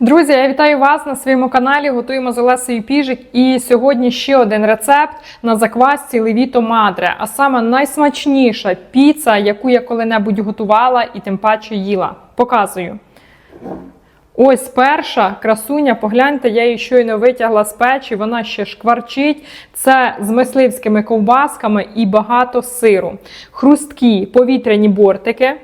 Друзі, я вітаю вас на своєму каналі. Готуємо з Олесею Піжик. І сьогодні ще один рецепт на заквасці Левіто Мадре, а саме найсмачніша піца, яку я коли-небудь готувала і тим паче їла. Показую. Ось перша красуня, погляньте, я її щойно витягла з печі, вона ще шкварчить. Це з мисливськими ковбасками і багато сиру. Хрусткі повітряні бортики.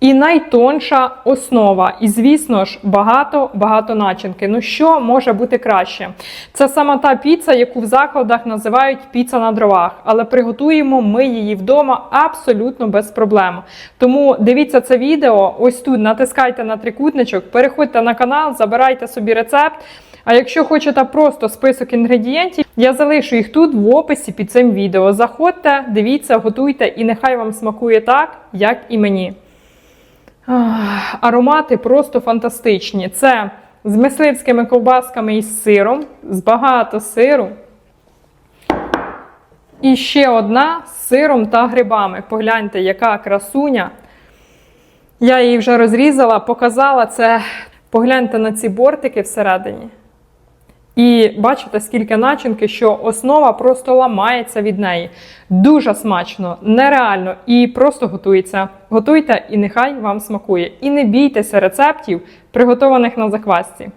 І найтонша основа. І, звісно ж, багато-багато начинки. Ну що може бути краще? Це саме та піца, яку в закладах називають піца на дровах. Але приготуємо ми її вдома абсолютно без проблем. Тому дивіться це відео. Ось тут натискайте на трикутничок, переходьте на канал, забирайте собі рецепт. А якщо хочете просто список інгредієнтів, я залишу їх тут в описі під цим відео. Заходьте, дивіться, готуйте, і нехай вам смакує так, як і мені. Аромати просто фантастичні. Це з мисливськими ковбасками і з сиром, з багато сиру. І ще одна з сиром та грибами. Погляньте, яка красуня. Я її вже розрізала, показала це. Погляньте на ці бортики всередині. І бачите, скільки начинки, що основа просто ламається від неї. Дуже смачно, нереально і просто готується. Готуйте і нехай вам смакує. І не бійтеся рецептів, приготованих на заквасці.